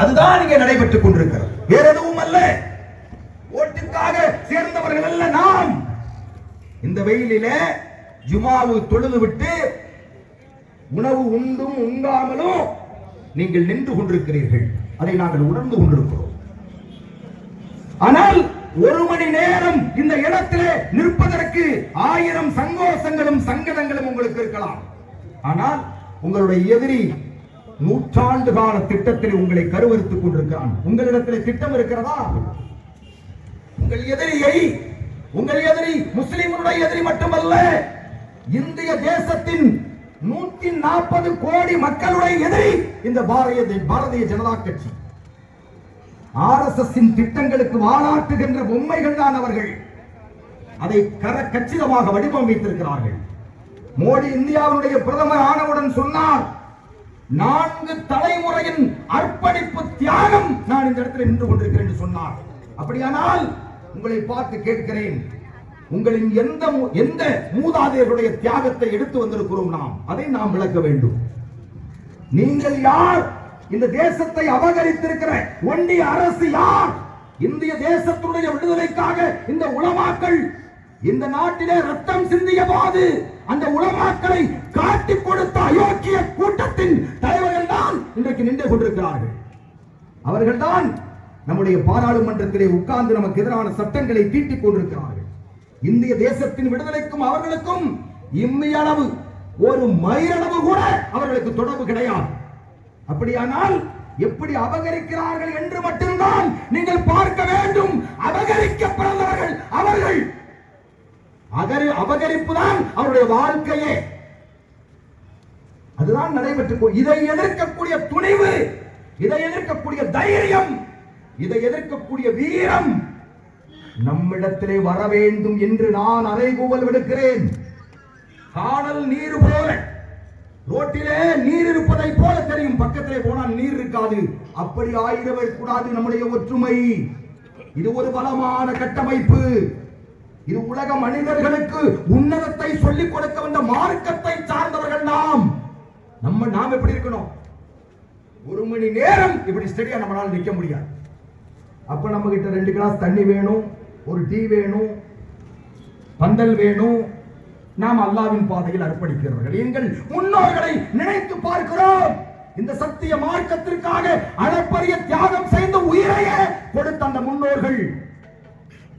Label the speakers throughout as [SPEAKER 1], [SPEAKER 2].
[SPEAKER 1] அதுதான் இங்கே நடைபெற்றுக் கொண்டிருக்கிறது. வேற எதுவும் அல்ல. ஓட்டுக்காக சேர்ந்தவர்கள் அல்ல நாம். இந்த வெயிலில ஜுமாவு தொழுது விட்டு உணவு உண்டும் உண்டாமலும் நீங்கள் நின்று கொண்டிருக்கிறீர்கள். அதை நாங்கள் உணர்ந்து கொண்டிருக்கிறோம். ஆனால் ஒரு மணி நேரம் இந்த இடத்திலே நிற்பதற்கு ஆயிரம் சங்கோஷங்களும் சங்கடங்களும் உங்களுக்கு இருக்கலாம். ஆனால் உங்களுடைய எதிரி நூற்றாண்டு கால திட்டத்தில் உங்களை கருவறுத்துக் கொண்டிருக்கிறான். உங்களிடத்தில் திட்டம் இருக்கிறதா? உங்கள் எதிரியை உங்கள் எதிரி முஸ்லிம்களுடைய எதிரி மட்டுமல்ல இந்திய தேசத்தின் நூத்தி நாற்பது கோடி மக்களுடைய எதிரி இந்த பாரதிய பாரதிய ஜனதா கட்சி. ஆர் எஸ் எஸ் திட்டங்களுக்கு வாழாட்டுகின்ற பொம்மைகள் தான் அவர்கள். அதை கர கச்சிதமாக வடிவமைத்திருக்கிறார்கள். மோடி இந்தியாவுடைய பிரதமர் ஆனவுடன் சொன்னார் நான்கு தலைமுறையின் அர்ப்பணிப்பு தியாகம் நான் இந்த இடத்தில் நின்று கொண்டிருக்கிறேன் என்று சொன்னார். அப்படியானால் உங்களை பார்த்து கேட்கிறேன். உங்களின் எந்த மூ- எந்த மூதாதையருடைய தியாகத்தை எடுத்து வந்திருக்கிறோம் நாம்? அதை நாம் விளக்க வேண்டும். நீங்கள் யார்? இந்த தேசத்தை அபகரித்திருக்கிற ஒன்றிய அரசு யார்? இந்திய தேசத்துடைய விடுதலைக்காக இந்த உலமாக்கள் இந்த நாட்டிலே ரத்தம் சிந்திய போது அந்த உலமாக்களை காட்டிக் கொடுத்த அயோக்கிய கூட்டத்தின் தலைவர்கள் தான் இன்றைக்கு நின்று கொண்டிருக்கிறார்கள். அவர்கள்தான் நம்முடைய பாராளுமன்றத்திலே உட்கார்ந்து நமக்கு எதிரான சட்டங்களை தீட்டிக் கொண்டிருக்கிறார்கள். இந்திய தேசத்தின் விடுதலைக்கும் அவர்களுக்கும் இம்மையளவு ஒரு மயிரளவு கூட அவர்களுக்கு தொடர்பு கிடையாது. அப்படியானால் எப்படி அபகரிக்கிறார்கள் என்று மட்டும்தான் நீங்கள் பார்க்க வேண்டும். அபகரிக்க பிறந்தவர்கள் அவர்கள் அகரி அபகரிப்பு தான் அவருடைய வாழ்க்கையே. அதுதான் நடைபெற்று இதை எதிர்க்கக்கூடிய துணிவு இதை எதிர்க்கக்கூடிய தைரியம் இதை எதிர்க்கக்கூடிய வீரம் நம்மிடத்திலே வர வேண்டும் என்று நான் அறைகூவல் விடுக்கிறேன். காணல் நீர் போல ரோட்டிலே நீர் இருப்பதை போல தெரியும். பக்கத்திலே போனால் நீர் இருக்காது. அப்படி ஆயிரவே கூடாது நம்முடைய ஒற்றுமை. இது ஒரு பலமான கட்டமைப்பு. இது உலக மனிதர்களுக்கு உன்னதத்தை சொல்லிக் கொடுக்க வந்த மார்க்கத்தை சார்ந்தவர்கள் நாம். நம்ம நாம் எப்படி இருக்கணும்? ஒரு மணி நேரம் இப்படி ஸ்டடியா நம்மளால நிக்க முடியாது. அப்ப நம்ம கிட்ட ரெண்டு கிளாஸ் தண்ணி வேணும் ஒரு டீ வேணும் பந்தல் வேணும். நாம் அல்லாவின் பாதையில் அர்ப்பணிக்கிறவர்கள். எங்கள் முன்னோர்களை நினைத்து பார்க்கிறோம். இந்த சத்திய மார்க்கத்திற்காக அளப்பரிய தியாகம் செய்த உயிரையே கொடுத்த அந்த முன்னோர்கள்.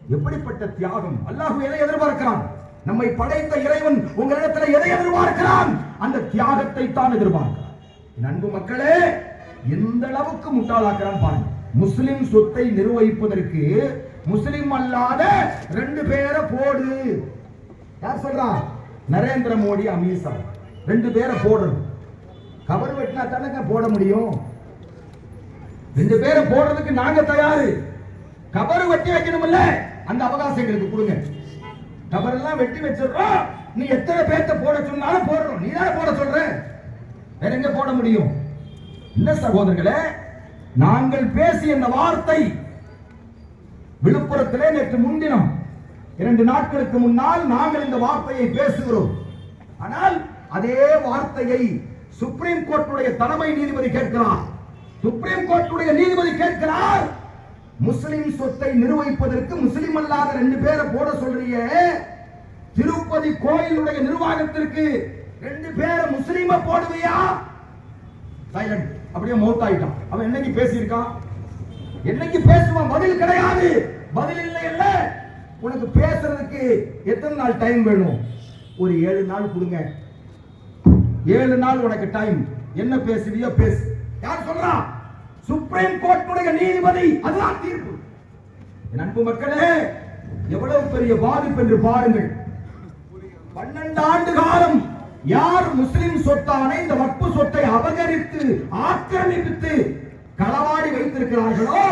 [SPEAKER 1] எப்படிப்பட்ட தியாகம்? அல்லாஹ் எதை எதிர்பார்க்கிறான்? நம்மை படைத்த இறைவன் உங்களிடத்தில் எதை எதிர்பார்க்கிறான்? அந்த தியாகத்தை தான் எதிர்பார்க்கிறான். அன்பு மக்களே எந்த அளவுக்கு முட்டாளாக்குறான் பாருங்க. முஸ்லிம் சொத்தை நிர்வகிப்பதற்கு முஸ்லிம் அல்லாத ரெண்டு பேரை போடு. யார் சொல்றா? நரேந்திர மோடி அமித்ஷா ரெண்டு பேரை போடுறது கவர் வெட்டினா தானங்க போட முடியும்? ரெண்டு பேரை போடுறதுக்கு நாங்க தயாரு. கவர் வெட்டி வைக்கணும்ல அந்த அவகாசம் எங்களுக்கு கொடுங்க. தவறெல்லாம் எல்லாம் வெட்டி வச்சிடறோம். நீ எத்தனை பேர்த்த போட சொன்னாலும் போடுறோம். நீ தானே போட சொல்ற? வேற எங்க போட முடியும்? என்ன சகோதரர்களே நாங்கள் பேசிய இந்த வார்த்தை விழுப்புரத்திலே நேற்று முன்தினம் இரண்டு நாட்களுக்கு முன்னால் நாங்கள் இந்த வார்த்தையை பேசுகிறோம். ஆனால் அதே வார்த்தையை சுப்ரீம் கோர்ட்டுடைய தலைமை நீதிபதி கேட்கிறார். சுப்ரீம் கோர்ட்டுடைய நீதிபதி கேட்கிறார். முஸ்லிம் சொத்தை நிர்வகிப்பதற்கு முஸ்லிம் அல்லாத ரெண்டு பேரை போட சொல்றீங்க. திருப்பதி கோயிலுடைய நிர்வாகத்திற்கு ரெண்டு பேரை முஸ்லிம போடுவியா? சைலண்ட் அப்படியே மௌத் ஆயிட்டான் அவன் என்னைக்கு பேசியிருக்கான்? என்னைக்கு பேசுவான்? பதில் கிடையாது. பதில் இல்லை இல்ல உனக்கு பேசுறதுக்கு எத்தனை நாள் டைம் வேணும்? ஒரு ஏழு நாள் கொடுங்க. ஏழு நாள் உனக்கு டைம் என்ன பேசுவியோ பேசு. யார் சொல்றான் சுப்ரீம் கோர்ட்டுடைய நீதிபதி அதுதான் தீர்ப்பு. நண்பு அன்பு மக்களே எவ்வளவு பெரிய பாதிப்பு என்று பாருங்கள். பன்னெண்டு ஆண்டு காலம் யார் முஸ்லிம் சொத்தான இந்த வக்பு சொத்தை அபகரித்து ஆக்கிரமித்து களவாடி வைத்திருக்கிறார்களோ?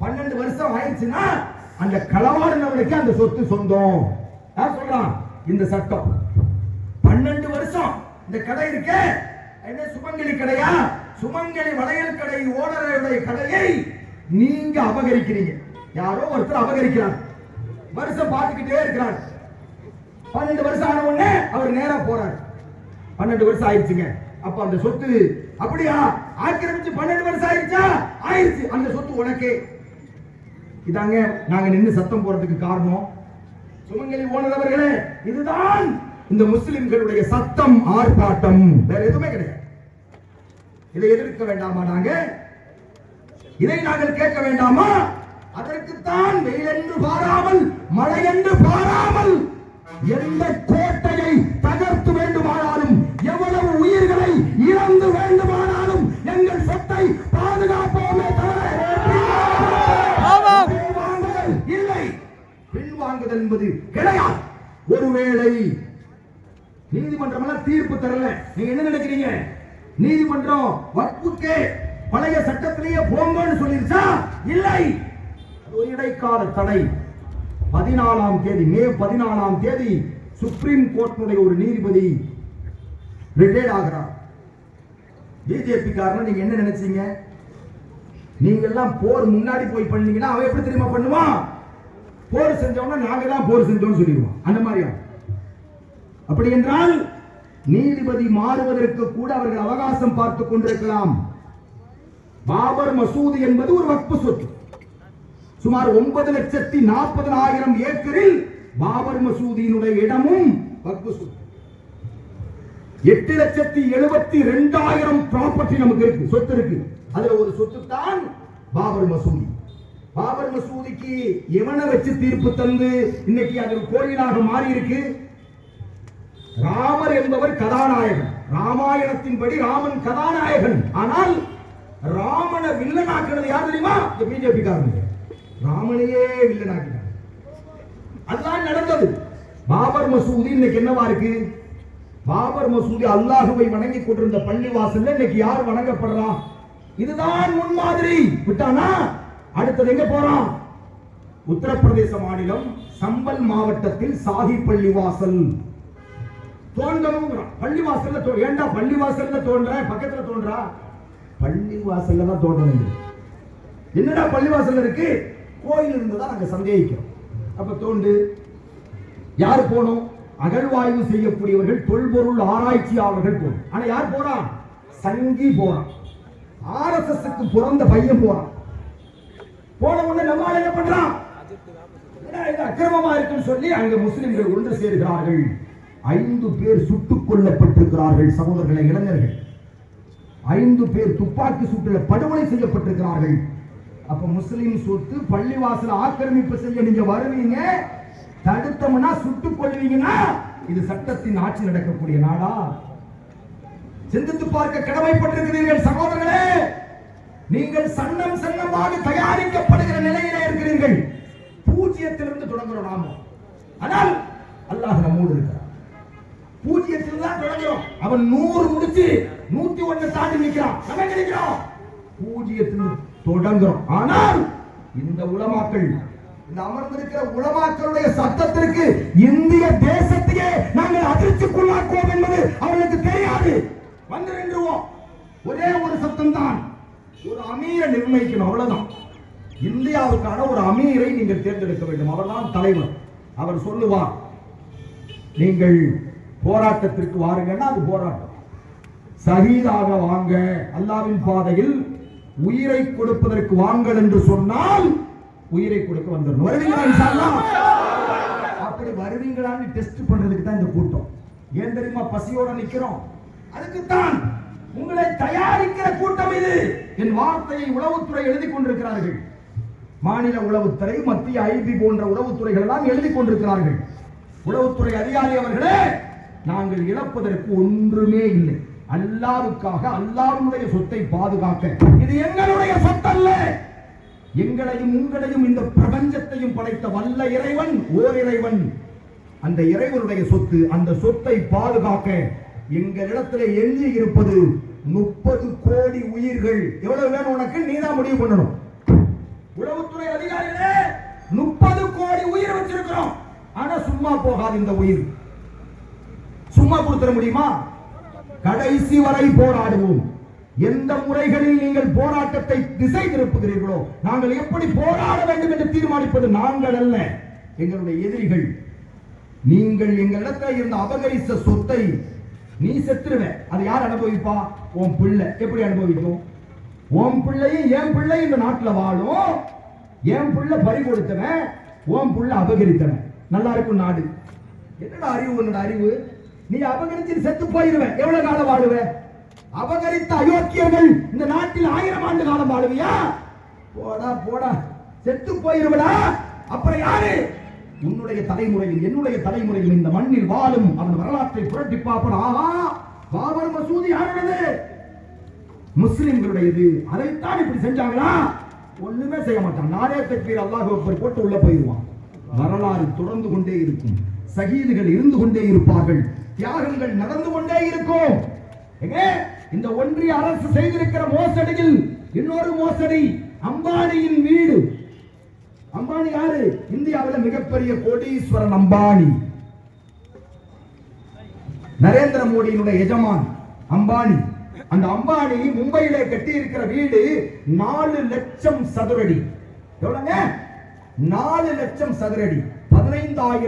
[SPEAKER 1] பன்னெண்டு வருஷம் ஆயிடுச்சுன்னா அந்த களவாடினவனுக்கு அந்த சொத்து சொந்தம். யார் சொல்றான் இந்த சட்டம். பன்னெண்டு வருஷம் இந்த கடை இருக்கே. என்ன சுமங்கலி கடையா? சுமங்கலி வளையல் கடை ஓனருடைய கடையை நீங்க அபகரிக்கிறீங்க. யாரோ ஒருத்தர் அபகரிக்கிறார். வருஷம் பார்த்துக்கிட்டே இருக்கிறார். பன்னெண்டு வருஷம் ஆன உடனே அவர் நேரா போறார். பன்னெண்டு வருஷம் ஆயிடுச்சுங்க. அப்ப அந்த சொத்து அப்படியா? ஆக்கிரமிச்சு பன்னெண்டு வருஷம் ஆயிடுச்சா? ஆயிடுச்சு. அந்த சொத்து உனக்கே. இதாங்க நாங்க நின்று சத்தம் போறதுக்கு காரணம். சுமங்கலி ஓனரவர்களே இதுதான் இந்த முஸ்லிம்களுடைய சத்தம் ஆர்ப்பாட்டம். வேற எதுவுமே கிடையாது. இதை எதிர்க்க வேண்டாமா நாங்க? இதை நாங்கள் கேட்க வேண்டாமா? அதற்குத்தான் வெயில் என்று பாராமல் மழை என்று பாராமல் எந்த கோட்டையை தகர்த்து வேண்டுமானாலும் எவ்வளவு உயிர்களை இழந்து வேண்டுமானாலும் எங்கள் சொத்தை பாதுகாப்போமே இல்லை. பின்வாங்குதல் என்பது கிடையாது. ஒருவேளை நீதிமன்றம் எல்லாம் தீர்ப்பு தரல. நீங்க என்ன நினைக்கிறீங்க? நீதிமன்றம் வக்புக்கே பழைய சட்டத்திலேயே போங்கன்னு சொல்லிருச்சா? இல்லை. ஒரு இடைக்கால தடை. பதினாலாம் தேதி மே பதினாலாம் தேதி சுப்ரீம் கோர்ட்டினுடைய ஒரு நீதிபதி ரிட்டையர்ட் ஆகிறார். பிஜேபி காரணம் நீங்க என்ன நினைச்சீங்க? நீங்க எல்லாம் போர் முன்னாடி போய் பண்ணீங்கன்னா அவன் எப்படி தெரியுமா பண்ணுவான் போர் செஞ்சவன நாங்க தான் போர் செஞ்சோம்னு சொல்லிடுவான் அந்த மாதிரியா? அப்படி என்றால் நீதிபதி மாறுவதற்கு கூட அவர்கள் அவகாசம் பார்த்துக் கொண்டிருக்கலாம். பாபர் மசூதி என்பது ஒரு வக்பு சொத்து. சுமார் ஒன்பது லட்சத்தி நாற்பது ஆயிரம் ஏக்கரில் பாபர் மசூதியினுடைய இடமும் வக்பு சொத்து. எட்டு லட்சத்தி எழுபத்தி ரெண்டாயிரம் ப்ராப்பர்ட்டி நமக்கு இருக்கு சொத்து இருக்கு. அதுல ஒரு சொத்து தான் பாபர் மசூதி. பாபர் மசூதிக்கு எவனை வச்சு தீர்ப்பு தந்து இன்னைக்கு அது கோயிலாக மாறி இருக்கு ராமர் என்பவர் கதாநாயகன். ராமாயணத்தின்படி ராமன் கதாநாயகன். ஆனால் ராமனை வில்லனாக்குனது யார் தெரியுமா? இந்த பிஜேபி காரங்க ராமனையே வில்லனாக்கினார் அதுதான் நடந்தது. பாபர் மசூதி இன்னைக்கு என்னவா இருக்கு? பாபர் மசூதி அல்லாஹுவை வணங்கி கொண்டிருந்த பள்ளி வாசல்ல இன்னைக்கு யார் வணங்கப்படுறா? இதுதான் முன்மாதிரி விட்டானா? அடுத்தது எங்க போறான்? உத்தரப்பிரதேச மாநிலம் சம்பல் மாவட்டத்தில் சாஹி பள்ளி தோன்றணுங்கிறான் பள்ளி வாசல்ல தோ ஏன்டா பள்ளி வாசல்ல தோன்ற பக்கத்துல தோன்றா? பள்ளி வாசல்ல தான் தோன்றணும் என்னடா பள்ளி வாசல்ல இருக்கு கோயில் இருந்ததா நாங்க சந்தேகிக்கிறோம். அப்ப தோண்டு யார் போனோம் அகழ்வாய்வு செய்யக்கூடியவர்கள் தொல்பொருள் ஆராய்ச்சியாளர்கள் போகணும். ஆனா யார் போறான்? சங்கி போறான். ஆர்எஸ்எஸ்க்கு பிறந்த பையன் போறான். போன உடனே நம்மால் என்ன பண்றான்? இது அக்கிரமமா இருக்குன்னு சொல்லி அங்க முஸ்லிம்கள் ஒன்று சேர்கிறார்கள். ஐந்து பேர் சுட்டுக் கொல்லப்பட்டிருக்கிறார்கள் சகோதரர்களை இளைஞர்கள். ஐந்து பேர் துப்பாக்கி சூட்டில படுகொலை செய்யப்பட்டிருக்கிறார்கள். அப்ப முஸ்லிம் சொத்து பள்ளிவாசல ஆக்கிரமிப்பு செய்ய நீங்க வருவீங்க. தடுத்தோம்னா சுட்டுக் கொள்வீங்கன்னா இது சட்டத்தின் ஆட்சி நடக்கக்கூடிய நாடா? சிந்தித்து பார்க்க கடமைப்பட்டிருக்கிறீர்கள் சகோதரர்களே. நீங்கள் சன்னம் சன்னமாக தயாரிக்கப்படுகிற நிலையிலே இருக்கிறீர்கள். பூஜ்ஜியத்திலிருந்து தொடங்குறோம் நாம ஆனால் அல்லாஹ் நம்மோடு இருக்கிறார் பூஜ்ஜியத்தில் தான் அவன் நூறு முடிச்சு நூத்தி ஒண்ணு தாண்டி நிற்கிறான் நம்ம நினைக்கிறோம் நிக்கிறோம்? பூஜ்ஜியத்தில் தொடங்குறோம். ஆனால் இந்த உலமாக்கள் இந்த அமர்ந்திருக்கிற உலமாக்களுடைய சத்தத்திற்கு இந்திய தேசத்தையே நாங்கள் அதிர்ச்சிக்குள்ளாக்குவோம் என்பது அவர்களுக்கு தெரியாது. வந்து நின்றுவோம். ஒரே ஒரு சத்தம் தான் ஒரு அமீரை நிர்ணயிக்கணும். அவ்வளவுதான். இந்தியாவுக்கான ஒரு அமீரை நீங்கள் தேர்ந்தெடுக்க வேண்டும். அவர்தான் தலைவர். அவர் சொல்லுவார் நீங்கள் போராட்டத்திற்கு வாருங்கன்னா அது போராட்டம். சகிதாக வாங்க அல்லாவின் பாதையில் உயிரை கொடுப்பதற்கு வாங்கள் என்று சொன்னால் உயிரை கொடுக்க வந்துடணும். வருவீங்களா அப்படி வருவீங்களான்னு டெஸ்ட் பண்றதுக்கு தான் இந்த கூட்டம். ஏன் தெரியுமா? பசியோட நிக்கிறோம். அதுக்குத்தான் உங்களை தயாரிக்கிற கூட்டம் இது. என் வார்த்தையை உளவுத்துறை எழுதி கொண்டிருக்கிறார்கள். மாநில உளவுத்துறை மத்திய ஐபி போன்ற உளவுத்துறைகள் எல்லாம் எழுதி கொண்டிருக்கிறார்கள். உளவுத்துறை அதிகாரி அவர்களே நாங்கள் இழப்பதற்கு ஒன்றுமே இல்லை. அல்லாவுக்காக அல்லாவுடைய சொத்தை பாதுகாக்க. இது எங்களுடைய சொத்தல்ல. எங்களையும் உங்களையும் இந்த பிரபஞ்சத்தையும் படைத்த வல்ல இறைவன் ஓர் இறைவன். அந்த இறைவனுடைய சொத்து அந்த சொத்தை பாதுகாக்க எங்களிடத்தில் எஞ்சி இருப்பது முப்பது கோடி உயிர்கள். எவ்வளவு வேணும் உனக்கு? நீதான் முடிவு பண்ணணும். உளவுத்துறை அதிகாரிகளே முப்பது கோடி உயிர் வச்சிருக்கிறோம். ஆனா சும்மா போகாது இந்த உயிர். சும்மா கொடுத்துட முடியுமா? கடைசி வரை போராடுவோம். எந்த முறைகளில் நீங்கள் போராட்டத்தை திசை திருப்புகிறீர்களோ நாங்கள் எப்படி போராட வேண்டும் என்று தீர்மானிப்பது நாங்கள் அல்ல எங்களுடைய எதிரிகள். நீங்கள் எங்களிடத்தில் இருந்த அபகரித்த சொத்தை நீ செத்துருவ. அதை யார் அனுபவிப்பா? உன் பிள்ளை. எப்படி அனுபவிக்கும்? உன் பிள்ளையும் என் பிள்ளை இந்த நாட்டில் வாழும். என் பிள்ளை பறி கொடுத்தவன். உன் பிள்ளை அபகரித்தவன். நல்லா இருக்கும் நாடு. என்னடா அறிவு உன்னோட அறிவு? நீ அபகரித்து செத்து போயிருவ. எவ்வளவு காலம் வாழுவ? அபகரித்த அயோக்கியர்கள் இந்த நாட்டில் ஆயிரம் ஆண்டு காலம் வாழுவியா? போடா போடா. செத்து போயிருவடா. அப்புறம் யாரு? உன்னுடைய தலைமுறையில் என்னுடைய தலைமுறையில் இந்த மண்ணில் வாழும் அவன் வரலாற்றை புரட்டி பார்ப்போம் ஆஹா பாபர் மசூதி யாருடையது? முஸ்லிம்களுடையது. அதைத்தான் இப்படி செஞ்சாங்களா? ஒண்ணுமே செய்ய மாட்டான். நாரே தக்பீர் அல்லாஹ் அக்பர் போட்டு உள்ள போயிடுவான். வரலாறு தொடர்ந்து கொண்டே இருக்கும். சகீதுகள் இருந்து கொண்டே இருப்பார்கள். தியாகங்கள் நடந்து கொண்டே இருக்கும். இந்த ஒன்றிய அரசு செய்திருக்கிற மோசடியில் இன்னொரு மோசடி அம்பானியின் வீடு. அம்பானி யாரு? இந்தியாவில் மிகப்பெரிய கோடீஸ்வரன் அம்பானி. நரேந்திர மோடியினுடைய எஜமான் அம்பானி. அந்த அம்பானி மும்பையில கட்டி இருக்கிற வீடு நாலு லட்சம் சதுரடி. எவ்வளவுங்க நாலு லட்சம் சதுரடி. பதினைந்தாயிரம்